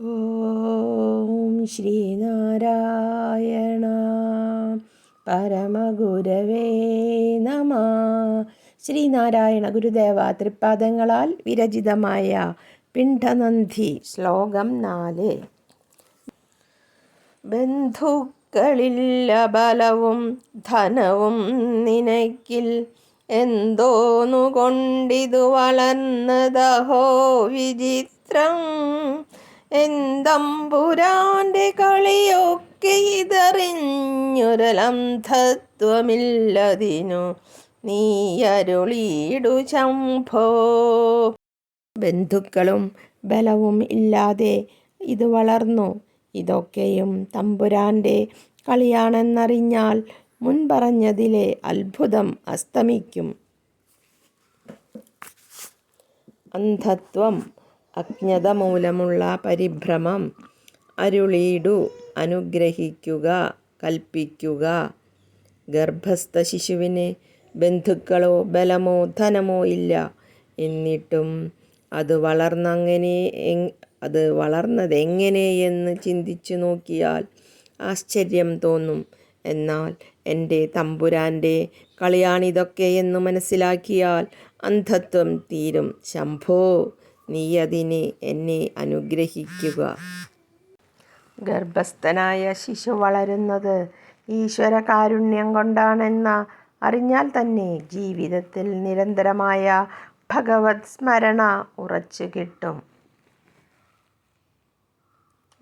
ഓം ശ്രീനാരായണ പരമഗുരവേ നമ. ശ്രീനാരായണ ഗുരുദേവ തൃപ്പാദങ്ങളാൽ വിരചിതമായ പിണ്ഡനന്ധി ശ്ലോകം നാല്. ബന്ധുക്കളില്ല ബലവും ധനവും നിനക്കിൽ എന്തോന്നുകൊണ്ടിതു വളർന്നതഹോ വിചിത്രം? എന്തമ്പുരാന്റെ കളിയൊക്കെ ഇതറിഞ്ഞൊരലംധത്വമില്ലതിനു നീ അരുളീടു ശംഭോ ബന്ധുക്കളും ബലവും ഇല്ലാതെ ഇത് വളർന്നു. ഇതൊക്കെയും തമ്പുരാന്റെ കളിയാണെന്നറിഞ്ഞാൽ മുൻപറഞ്ഞതിലെ അത്ഭുതം അസ്തമിക്കും. അന്ധത്വം അജ്ഞത മൂലമുള്ള പരിഭ്രമം അരുളീടു അനുഗ്രഹിക്കുക കൽപ്പിക്കുക. ഗർഭസ്ഥ ശിശുവിന് ബന്ധുക്കളോ ബലമോ ധനമോ ഇല്ല. എന്നിട്ടും അത് വളർന്നങ്ങനെ അത് വളർന്നതെങ്ങനെയെന്ന് ചിന്തിച്ചു നോക്കിയാൽ ആശ്ചര്യം തോന്നും. എന്നാൽ എന്റെ തമ്പുരാന്റെ കളിയാണിതൊക്കെയെന്ന് മനസ്സിലാക്കിയാൽ അന്ധത്വം തീരും. ശംഭോ നീ അതിനെ എന്നെ അനുഗ്രഹിക്കുക. ഗർഭസ്ഥനായ ശിശു വളരുന്നത് ഈശ്വര കാരുണ്യം കൊണ്ടാണെന്ന അറിഞ്ഞാൽ തന്നെ ജീവിതത്തിൽ നിരന്തരമായ ഭഗവത് സ്മരണ ഉറച്ചു കിട്ടും.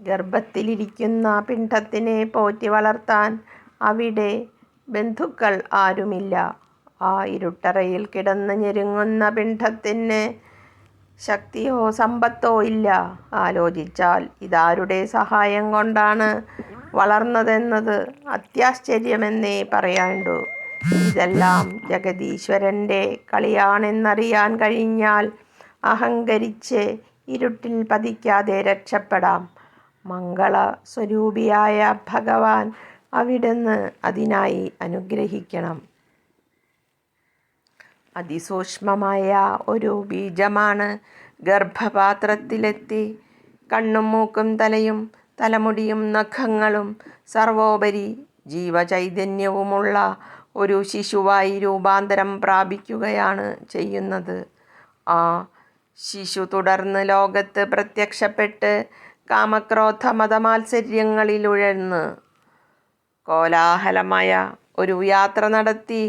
ഗർഭത്തിലിരിക്കുന്ന പിണ്ഡത്തിനെ പോറ്റി വളർത്താൻ അവിടെ ബന്ധുക്കൾ ആരുമില്ല. ആ ഇരുട്ടറയിൽ കിടന്ന് ഞെരുങ്ങുന്ന പിണ്ഡത്തിന് ശക്തിയോ സമ്പത്തോ ഇല്ല. ആലോചിച്ചാൽ ഇതാരുടെ സഹായം കൊണ്ടാണ് വളർന്നതെന്നത് അത്യാശ്ചര്യമെന്നേ പറയാണ്ടു. ഇതെല്ലാം ജഗതീശ്വരന്റെ കളിയാണെന്നറിയാൻ കഴിഞ്ഞാൽ അഹങ്കരിച്ച് ഇരുട്ടിൽ പതിക്കാതെ രക്ഷപ്പെടാം. മംഗള സ്വരൂപിയായ ഭഗവാൻ അവിടുന്ന് അതിനായി അനുഗ്രഹിക്കണം. അതിസൂക്ഷ്മമായ ഒരു ബീജമാണ്. ഗർഭപാത്രത്തിലെത്തി കണ്ണും മൂക്കും തലയും തലമുടിയും നഖങ്ങളും സർവോപരി ജീവചൈതന്യവുമുള്ള ഒരു ശിശുവായി രൂപാന്തരം പ്രാപിക്കുകയാണ് ചെയ്യുന്നത്. ആ ശിശു തുടർന്ന് ലോകത്ത് പ്രത്യക്ഷപ്പെട്ട് കാമക്രോധ മതമാത്സര്യങ്ങളിലുഴന്ന് കോലാഹലമായ ഒരു യാത്ര നടത്തി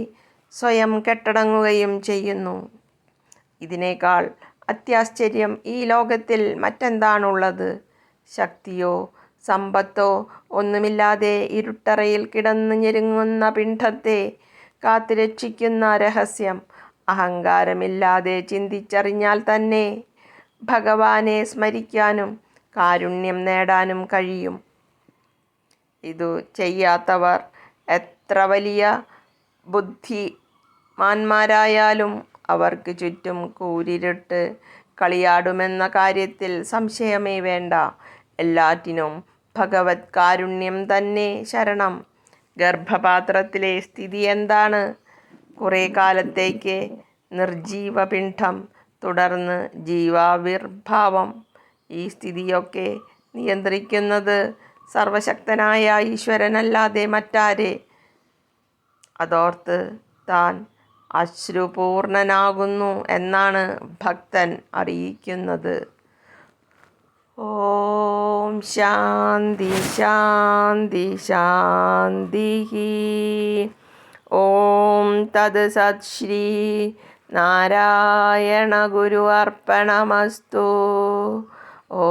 സ്വയം കെട്ടടങ്ങുകയും ചെയ്യുന്നു. ഇതിനേക്കാൾ അത്യാശ്ചര്യം ഈ ലോകത്തിൽ മറ്റെന്താണുള്ളത്? ശക്തിയോ സമ്പത്തോ ഒന്നുമില്ലാതെ ഇരുട്ടറയിൽ കിടന്ന് ഞെരുങ്ങുന്ന പിണ്ഡത്തെ കാത്തുരക്ഷിക്കുന്ന രഹസ്യം അഹങ്കാരമില്ലാതെ ചിന്തിച്ചറിഞ്ഞാൽ തന്നെ ഭഗവാനെ സ്മരിക്കാനും കാരുണ്യം നേടാനും കഴിയും. ഇതു ചെയ്യാത്തവർ എത്ര വലിയ ബുദ്ധിമാന്മാരായാലും അവർക്ക് ചുറ്റും കൂരിരുട്ട് കളിയാടുമെന്ന കാര്യത്തിൽ സംശയമേ വേണ്ട. എല്ലാറ്റിനും ഭഗവത് കാരുണ്യം തന്നെ ശരണം. ഗർഭപാത്രത്തിലെ സ്ഥിതി എന്താണ്? കുറേ കാലത്തേക്ക് നിർജീവപിണ്ഡം തുടർന്ന് ജീവാവിർഭാവം. ഈ സ്ഥിതിയൊക്കെ നിയന്ത്രിക്കുന്നത് സർവശക്തനായ ഈശ്വരനല്ലാതെ മറ്റാരെ? അതോർത്ത് താൻ അശ്രുപൂർണനാകുന്നു എന്നാണ് ഭക്തൻ അറിയിക്കുന്നത്. ഓം ശാന്തി ശാന്തി ശാന്തി ഓം തത് സത് ശ്രീ നാരായണ ഗുരു അർപ്പണമസ്തു. ഓ